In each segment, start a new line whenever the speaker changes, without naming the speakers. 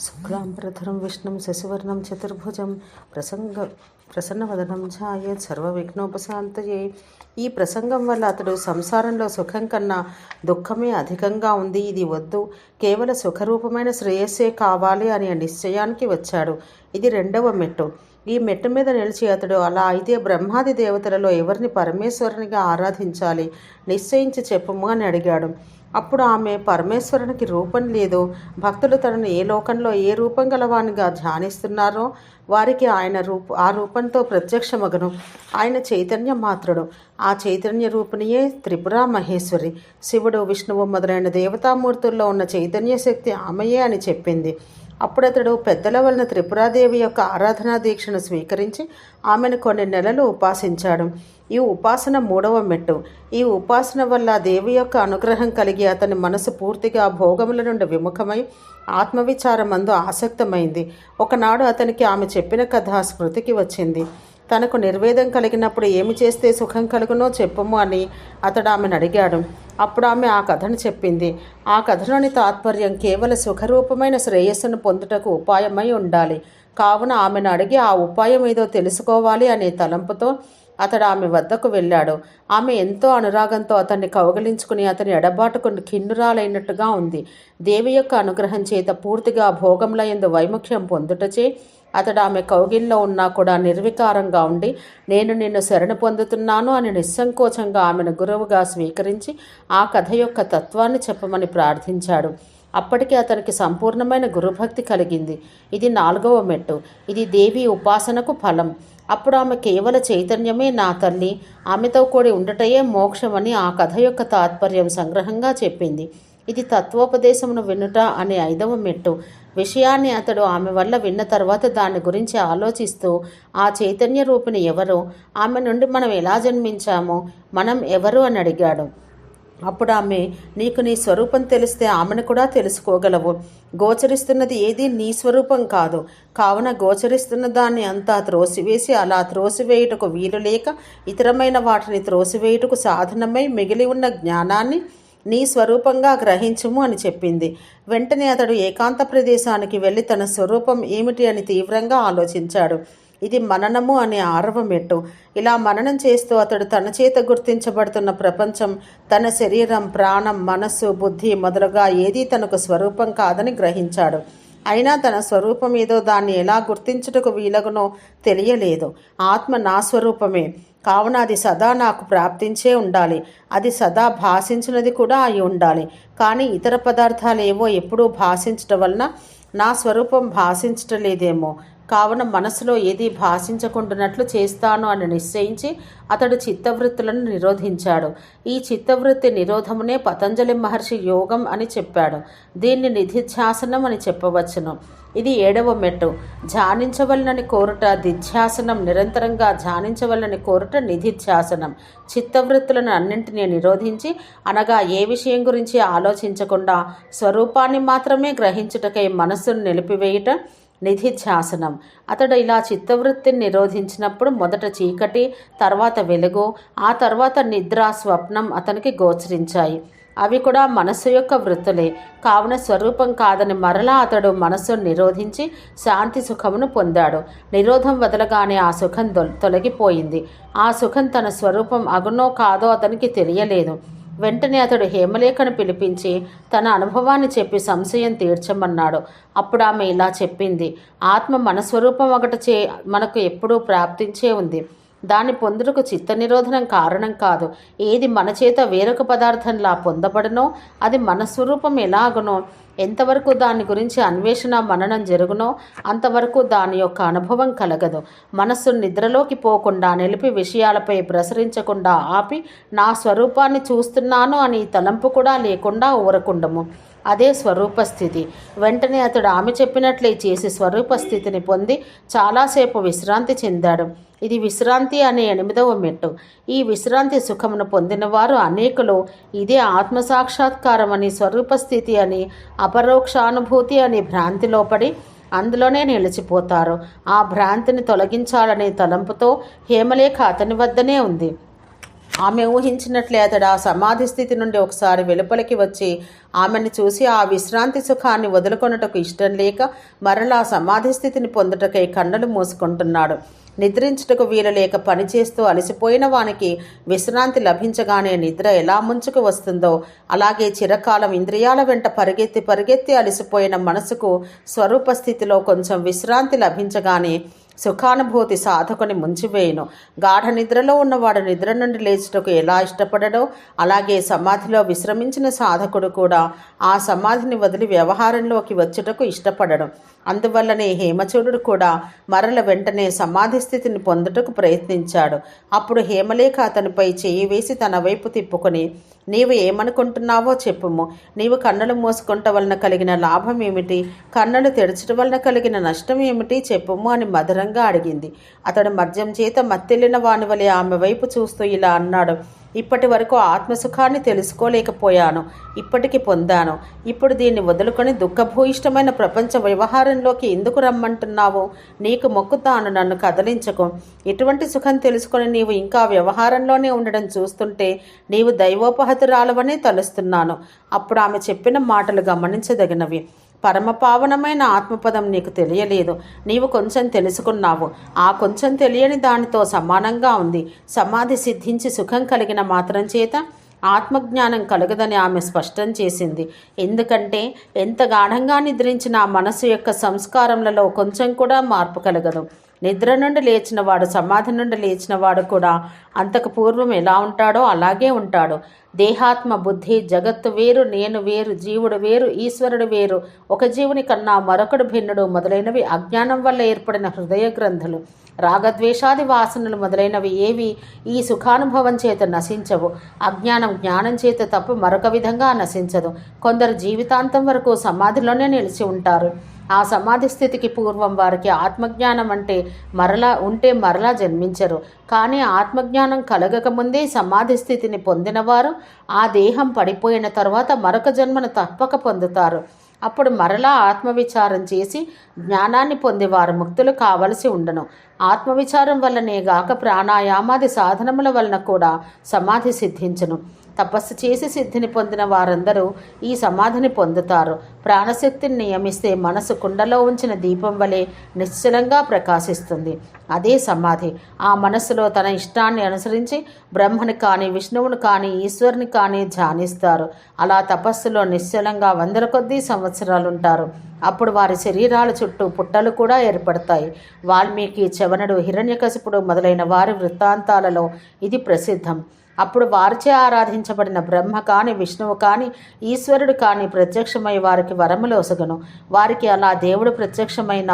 శుక్లాంబరధరం విష్ణుం శశివర్ణం చతుర్భుజం ప్రసంగ ప్రసన్నవదనం ఛాయేత్ సర్వ విఘ్నోపశాంతయే ఈ ప్రసంగం వల్ల అతడు సంసారంలో సుఖం కన్నా దుఃఖమే అధికంగా ఉంది. ఇది వద్దు. కేవల సుఖరూపమైన శ్రేయస్సే కావాలి అనే నిశ్చయానికి వచ్చాడు. ఇది రెండవ మెట్టు. ఈ మెట్టు మీద నిలిచి అతడు అలా అయితే బ్రహ్మాది దేవతలలో ఎవరిని పరమేశ్వరునిగా ఆరాధించాలి? నిశ్చయించి చెప్పుము అని అడిగాడు. అప్పుడు ఆమె పరమేశ్వరునికి రూపం లేదు. భక్తులు తనను ఏ లోకంలో ఏ రూపం గలవానిగా ధ్యానిస్తున్నారో వారికి ఆయన రూప ఆ రూపంతో ప్రత్యక్షమగను. ఆయన చైతన్య మాత్రుడు. ఆ చైతన్య రూపిణియే త్రిపుర మహేశ్వరి. శివుడు విష్ణువు మొదలైన దేవతామూర్తుల్లో ఉన్న చైతన్య శక్తి ఆమెయే అని చెప్పింది. అప్పుడు అతడు పెద్దల వలన త్రిపురాదేవి యొక్క ఆరాధనా దీక్షను స్వీకరించి ఆమెను కొన్ని నెలలు ఉపాసించాడు. ఈ ఉపాసన మూడవ మెట్టు. ఈ ఉపాసన వల్ల దేవి యొక్క అనుగ్రహం కలిగి అతని మనసు పూర్తిగా భోగముల నుండి విముఖమై ఆత్మవిచారమందు ఆసక్తమైంది. ఒకనాడు అతనికి ఆమె చెప్పిన కథ స్మృతికి వచ్చింది. తనకు నిర్వేదం కలిగినప్పుడు ఏమి చేస్తే సుఖం కలుగునో చెప్పము అని అతడు ఆమెను అడిగాడు. అప్పుడు ఆమె ఆ కథను చెప్పింది. ఆ కథలోని తాత్పర్యం కేవల సుఖరూపమైన శ్రేయస్సును పొందుటకు ఉపాయమై ఉండాలి. కావున ఆమెను అడిగి ఆ ఉపాయం ఏదో తెలుసుకోవాలి అనే తలంపుతో అతడు ఆమె వద్దకు వెళ్ళాడు. ఆమె ఎంతో అనురాగంతో అతన్ని కౌగలించుకుని అతని ఎడబాటుకు కిన్నురాలైనట్టుగా ఉంది. దేవి యొక్క అనుగ్రహం చేత పూర్తిగా భోగంలయందు వైముఖ్యం పొందుటచే అతడు ఆమె కౌగిల్లో ఉన్నా కూడా నిర్వికారంగా ఉండి నేను నిన్ను శరణ పొందుతున్నాను అని నిస్సంకోచంగా ఆమెను గురువుగా స్వీకరించి ఆ కథ యొక్క తత్వాన్ని చెప్పమని ప్రార్థించాడు. అప్పటికి అతనికి సంపూర్ణమైన గురుభక్తి కలిగింది. ఇది నాలుగవ మెట్టు. ఇది దేవి ఉపాసనకు ఫలం. అప్పుడు ఆమె కేవల చైతన్యమే నా తల్లి. ఆమెతో కూడి ఉండటయే మోక్షమని ఆ కథ యొక్క తాత్పర్యం సంగ్రహంగా చెప్పింది. ఇది తత్వోపదేశమును వినుట అనే ఐదవ మెట్టు. విషయాన్ని అతడు ఆమె వల్ల విన్న తర్వాత దాని గురించి ఆలోచిస్తూ ఆ చైతన్య రూపిణి ఎవరో? ఆమె నుండి మనం ఎలా జన్మించామో? మనం ఎవరు? అని అడిగాడు. అప్పుడు ఆమె నీకు నీ స్వరూపం తెలిస్తే ఆమెను కూడా తెలుసుకోగలవు. గోచరిస్తున్నది ఏది నీ స్వరూపం కాదు. కావున గోచరిస్తున్న దాన్ని అంతా త్రోసివేసి అలా త్రోసివేయుటకు వీలు లేక ఇతరమైన వాటిని త్రోసివేయుటకు సాధనమై మిగిలి ఉన్న జ్ఞానాన్ని నీ స్వరూపంగా గ్రహించుము అని చెప్పింది. వెంటనే అతడు ఏకాంత ప్రదేశానికి వెళ్ళి తన స్వరూపం ఏమిటి అని తీవ్రంగా ఆలోచించాడు. ఇది మననము అనే ఆరవ మెట్టు ఇలా మననం చేస్తూ అతడు తన చేత గుర్తించబడుతున్న ప్రపంచం తన శరీరం ప్రాణం మనస్సు బుద్ధి మొదలుగా ఏదీ తనకు స్వరూపం కాదని గ్రహించాడు. అయినా తన స్వరూపం ఏదో దాన్ని ఎలా గుర్తించుటకు వీలగునో తెలియలేదు. ఆత్మ నా స్వరూపమే. కావున అది సదా నాకు ప్రాప్తించే ఉండాలి. అది సదా భాషించినది కూడా అయి ఉండాలి. కానీ ఇతర పదార్థాలు ఏవో ఎప్పుడూ భాషించటం వలన నా స్వరూపం భాషించటలేదేమో కావున మనసులో ఏది భాషించకుండానట్లు చేస్తాను అని నిశ్చయించి అతడు చిత్తవృత్తులను నిరోధించాడు. ఈ చిత్తవృత్తి నిరోధమునే పతంజలి మహర్షి యోగం అని చెప్పాడు. దీన్ని నిధిధ్యాసనం అని చెప్పవచ్చును. ఇది ఏడవ మెట్టు. ధ్యానించవలనని కోరుట దిధ్యాసనం నిరంతరంగా ధ్యానించవలనని కోరుట నిధిధ్యాసనం. చిత్తవృత్తులను అన్నింటినీ నిరోధించి అనగా ఏ విషయం గురించి ఆలోచించకుండా స్వరూపాన్ని మాత్రమే గ్రహించుటకై మనస్సును నిలిపివేయుట నిధిధ్యాసనం. అతడు ఇలా చిత్తవృత్తిని నిరోధించినప్పుడు మొదట చీకటి తర్వాత వెలుగు ఆ తర్వాత నిద్ర స్వప్నం అతనికి గోచరించాయి. అవి కూడా మనస్సు యొక్క వృత్తులే. కావున స్వరూపం కాదని మరలా అతడు మనస్సును నిరోధించి శాంతి సుఖమును పొందాడు. నిరోధం వదలగానే ఆ సుఖం తొలగిపోయింది. ఆ సుఖం తన స్వరూపం అగునో కాదో అతనికి తెలియలేదు. వెంటనే అతడు హేమలేఖను పిలిపించి తన అనుభవాన్ని చెప్పి సంశయం తీర్చమన్నాడు. అప్పుడు ఆమె ఇలా చెప్పింది ఆత్మ మనస్వరూపం ఒకటి చే మనకు ఎప్పుడూ ప్రాప్తించే ఉంది. దాని పొందుటకు చిత్త నిరోధనం కారణం కాదు. ఏది మన చేత వేరొక పదార్థంలా పొందబడనో అది మన స్వరూపం ఎలాగునో ఎంతవరకు దాని గురించి అన్వేషణ మననం జరుగునో అంతవరకు దాని యొక్క అనుభవం కలగదు. మనస్సు నిద్రలోకి పోకుండా నిలిపి విషయాలపై ప్రసరించకుండా ఆపి నా స్వరూపాన్ని చూస్తున్నాను అని తలంపు కూడా లేకుండా ఊరకుండము. అదే స్వరూప స్థితి. వెంటనే అతడు ఆమె చెప్పినట్లే చేసి స్వరూప స్థితిని పొంది చాలాసేపు విశ్రాంతి చెందాడు. ఇది విశ్రాంతి అనే ఎనిమిదవ మెట్టు. ఈ విశ్రాంతి సుఖమును పొందినవారు అనేకులు ఇదే ఆత్మసాక్షాత్కారం అని స్వరూపస్థితి అని అపరోక్షానుభూతి అని భ్రాంతిలో పడి అందులోనే నిలిచిపోతారు. ఆ భ్రాంతిని తొలగించాలనే తలంపుతో హేమలేఖ అతని వద్దనే ఉంది. ఆమె ఊహించినట్లే అతడు ఆ సమాధి స్థితి నుండి ఒకసారి వెలుపలికి వచ్చి ఆమెను చూసి ఆ విశ్రాంతి సుఖాన్ని వదులుకొనుటకు ఇష్టం లేక మరలా సమాధి స్థితిని పొందుటకై కన్నులు మూసుకుంటున్నాడు. నిద్రించుటకు వీలు లేక పనిచేస్తూ అలసిపోయిన వానికి విశ్రాంతి లభించగానే నిద్ర ఎలా ముంచుకు వస్తుందో అలాగే చిరకాలం ఇంద్రియాల వెంట పరిగెత్తి పరిగెత్తి అలసిపోయిన మనసుకు స్వరూప స్థితిలో కొంచెం విశ్రాంతి లభించగానే సుఖానుభూతి సాధకుని ముంచివేయును. గాఢ నిద్రలో ఉన్నవాడు నిద్ర నుండి లేచుటకు ఎలా ఇష్టపడడో అలాగే సమాధిలో విశ్రమించిన సాధకుడు కూడా ఆ సమాధిని వదిలి వ్యవహారంలోకి వచ్చుటకు ఇష్టపడడం. అందువల్లనే హేమచూడు కూడా మరల వెంటనే సమాధి స్థితిని పొందుటకు ప్రయత్నించాడు. అప్పుడు హేమలేఖ అతనిపై చేయి వేసి తన వైపు తిప్పుకొని నీవు ఏమనుకుంటున్నావో చెప్పుము. నీవు కన్నులు మూసుకుంట వలన కలిగిన లాభం ఏమిటి? కన్నులు తెరచడం వలన కలిగిన నష్టం ఏమిటి? చెప్పుము అని మధురంగా అడిగింది. అతడు మద్యం చేత మత్తెళ్ళిన వాని వలె ఆమె వైపు చూస్తూ ఇలా అన్నాడు. ఇప్పటి వరకు ఆత్మసుఖాన్ని తెలుసుకోలేకపోయాను ఇప్పటికి పొందాను. ఇప్పుడు దీన్ని వదులుకొని దుఃఖభూయిష్టమైన ప్రపంచ వ్యవహారంలోకి ఎందుకు రమ్మంటున్నావు? నీకు మొక్కుతాను నన్ను కదలించకు. ఇటువంటి సుఖం తెలుసుకొని నీవు ఇంకా వ్యవహారంలోనే ఉండడం చూస్తుంటే నీవు దైవోపహతురాలవనే తలుస్తున్నాను. అప్పుడు ఆమె చెప్పిన మాటలు గమనించదగినవి. పరమపావనమైన ఆత్మపదం నీకు తెలియలేదు. నీవు కొంచెం తెలుసుకున్నావు. ఆ కొంచెం తెలియని దానితో సమానంగా ఉంది. సమాధి సిద్ధించి సుఖం కలిగిన మాత్రం చేత ఆత్మజ్ఞానం కలగదని ఆమె స్పష్టం చేసింది. ఎందుకంటే ఎంత గాఢంగా నిద్రించిన ఆ మనసు యొక్క సంస్కారములలో కొంచెం కూడా మార్పు కలగదు. నిద్ర నుండి లేచినవాడు సమాధి నుండి లేచినవాడు కూడా అంతకు పూర్వం ఎలా ఉంటాడో అలాగే ఉంటాడు. దేహాత్మ బుద్ధి జగత్తు వేరు నేను వేరు జీవుడు వేరు ఈశ్వరుడు వేరు. ఒక జీవుని కన్నా మరొకడు భిన్నుడు మొదలైనవి అజ్ఞానం వల్ల ఏర్పడిన హృదయ గ్రంథులు. రాగద్వేషాది వాసనలు మొదలైనవి ఏవి ఈ సుఖానుభవం చేత నశించవు. అజ్ఞానం జ్ఞానం చేత తప్ప మరొక విధంగా నశించదు. కొందరు జీవితాంతం వరకు సమాధిలోనే నిలిచి ఉంటారు. ఆ సమాధి స్థితికి పూర్వం వారికి ఆత్మజ్ఞానం అంటే మరలా ఉంటే మరలా జన్మించరు. కానీ ఆత్మజ్ఞానం కలగకముందే సమాధి స్థితిని పొందినవారు ఆ దేహం పడిపోయిన తర్వాత మరొక జన్మను తప్పక పొందుతారు. అప్పుడు మరలా ఆత్మవిచారం చేసి జ్ఞానాన్ని పొందేవారు ముక్తులు కావలసి ఉండను. ఆత్మవిచారం వల్లనే గాక ప్రాణాయామాది సాధనముల వలన కూడా సమాధి సిద్ధించను. తపస్సు చేసి సిద్ధిని పొందిన వారందరూ ఈ సమాధిని పొందుతారు. ప్రాణశక్తిని నియమిస్తే మనసు కుండలో ఉంచిన దీపం వలె నిశ్చలంగా ప్రకాశిస్తుంది. అదే సమాధి. ఆ మనస్సులో తన ఇష్టాన్ని అనుసరించి బ్రహ్మని కానీ విష్ణువుని కానీ ఈశ్వరుని కానీ ధ్యానిస్తారు. అలా తపస్సులో నిశ్చలంగా వందల కొద్దీ సంవత్సరాలు ఉంటారు అప్పుడు వారి శరీరాల చుట్టూ పుట్టలు కూడా ఏర్పడతాయి. వాల్మీకి చవనుడు హిరణ్యకశిపుడు మొదలైన వారి వృత్తాంతాలలో ఇది ప్రసిద్ధం. అప్పుడు వారిచే ఆరాధించబడిన బ్రహ్మ కాని విష్ణువు కాని ఈశ్వరుడు కాని ప్రత్యక్షమై వారికి వరములోసగను వారికి అలా దేవుడు ప్రత్యక్షమైన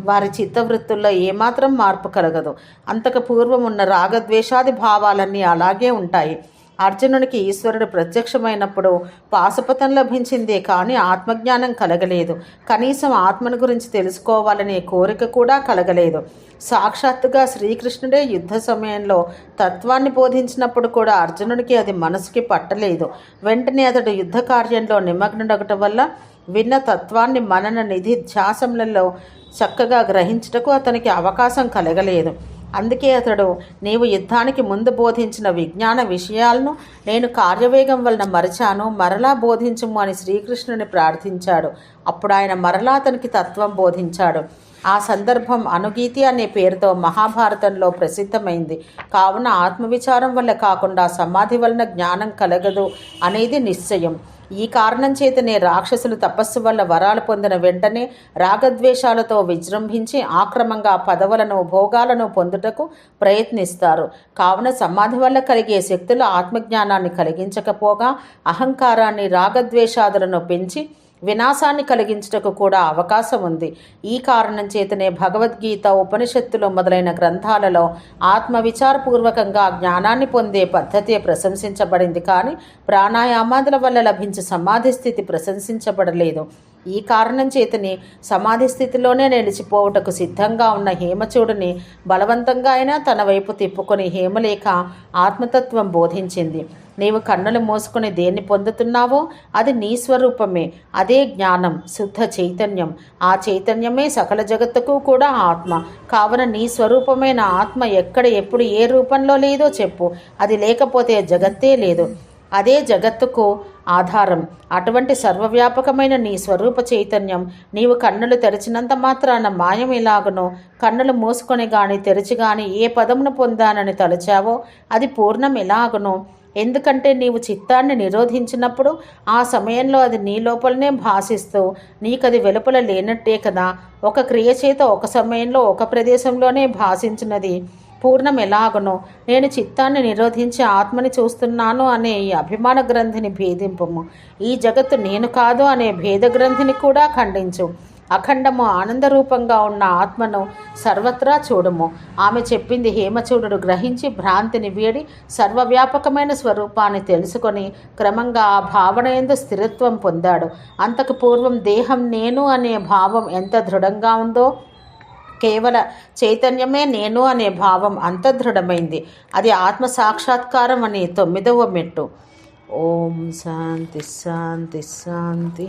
వారి చిత్తవృత్తుల్లో ఏమాత్రం మార్పు కలగదు. అంతకు పూర్వం ఉన్న రాగద్వేషాది భావాలన్నీ అలాగే ఉంటాయి. అర్జునునికి ఈశ్వరుడు ప్రత్యక్షమైనప్పుడు పాశుపతం లభించిందే కానీ ఆత్మజ్ఞానం కలగలేదు. కనీసం ఆత్మను గురించి తెలుసుకోవాలనే కోరిక కూడా కలగలేదు. సాక్షాత్తుగా శ్రీకృష్ణుడే యుద్ధ సమయంలో తత్వాన్ని బోధించినప్పుడు కూడా అర్జునుడికి అది మనసుకి పట్టలేదు. వెంటనే అతడు యుద్ధ కార్యంలో నిమగ్నుడగటం వల్ల విన్న తత్వాన్ని మనన నిధి ధ్యాసములలో చక్కగా గ్రహించుటకు అతనికి అవకాశం కలగలేదు. అందుకే అతడు నీవు యుద్ధానికి ముందు బోధించిన విజ్ఞాన విషయాలను నేను కార్యవేగం వలన మరచాను. మరలా బోధించుము అని శ్రీకృష్ణుని ప్రార్థించాడు. అప్పుడు ఆయన మరలా అతనికి తత్వం బోధించాడు. ఆ సందర్భం అనుగీతి అనే పేరుతో మహాభారతంలో ప్రసిద్ధమైంది. కావున ఆత్మవిచారం వల్ల కాకుండా సమాధి వలన జ్ఞానం కలగదు అనేది నిశ్చయం. ఈ కారణం చేతనే రాక్షసులు తపస్సు వల్ల వరాలు పొందిన వెంటనే రాగద్వేషాలతో విజృంభించి ఆక్రమంగా పదవులను భోగాలను పొందుటకు ప్రయత్నిస్తారు. కావున సమాధి వల్ల కలిగే శక్తులు ఆత్మజ్ఞానాన్ని కలిగించకపోగా అహంకారాన్ని రాగద్వేషాదులను పెంచి వినాశాన్ని కలిగించుటకు కూడా అవకాశం ఉంది. ఈ కారణం చేతనే భగవద్గీత ఉపనిషత్తులు మొదలైన గ్రంథాలలో ఆత్మవిచారపూర్వకంగా జ్ఞానాన్ని పొందే పద్ధతి ప్రశంసించబడింది. కానీ ప్రాణాయామాదుల వల్ల లభించే సమాధి స్థితి ప్రశంసించబడలేదు. ఈ కారణం చేతని సమాధి స్థితిలోనే నిలిచిపోవుటకు సిద్ధంగా ఉన్న హేమచూడుని బలవంతంగా అయినా తన వైపు తిప్పుకొని హేమలేఖ ఆత్మతత్వం బోధించింది. నీవు కన్నులు మూసుకుని దేన్ని పొందుతున్నావో అది నీ స్వరూపమే. అదే జ్ఞానం శుద్ధ చైతన్యం. ఆ చైతన్యమే సకల జగత్తుకు కూడా ఆత్మ. కావున నీ స్వరూపమైన ఆత్మ. ఎక్కడ ఎప్పుడు ఏ రూపంలో లేదో చెప్పు. అది లేకపోతే జగత్తే లేదు. అదే జగత్తుకు ఆధారం. అటువంటి సర్వవ్యాపకమైన నీ స్వరూప చైతన్యం నీవు కన్నులు తెరిచినంత మాత్రాన మాయం ఇలాగను కన్నులు మూసుకొని గాని తెరిచి గాని ఏ పదమును పొందానని తలచావో అది పూర్ణం ఎలాగనో ఎందుకంటే నీవు చిత్తాన్ని నిరోధించినప్పుడు ఆ సమయంలో అది నీ లోపలనే భాషిస్తూ నీకది వెలుపల లేనట్టే కదా. ఒక క్రియ చేత ఒక సమయంలో ఒక ప్రదేశంలోనే భాషించినది పూర్ణం ఎలాగనో? నేను చిత్తాన్ని నిరోధించి ఆత్మని చూస్తున్నాను అనే ఈ అభిమాన గ్రంథిని భేదింపము. ఈ జగత్తు నేను కాదు అనే భేద గ్రంథిని కూడా ఖండించు. అఖండము ఆనందరూపంగా ఉన్న ఆత్మను సర్వత్రా చూడము. ఆమె చెప్పింది హేమచూడుడు గ్రహించి భ్రాంతిని వీడి సర్వవ్యాపకమైన స్వరూపాన్ని తెలుసుకొని క్రమంగా ఆ భావన ఎందు స్థిరత్వం పొందాడు. అంతకు పూర్వం దేహం నేను అనే భావం ఎంత దృఢంగా ఉందో కేవల చైతన్యమే నేను అనే భావం అంత దృఢమైంది. అది ఆత్మ సాక్షాత్కారం అని తొమ్మిదవ మెట్టు. ఓం శాంతి శాంతి శాంతి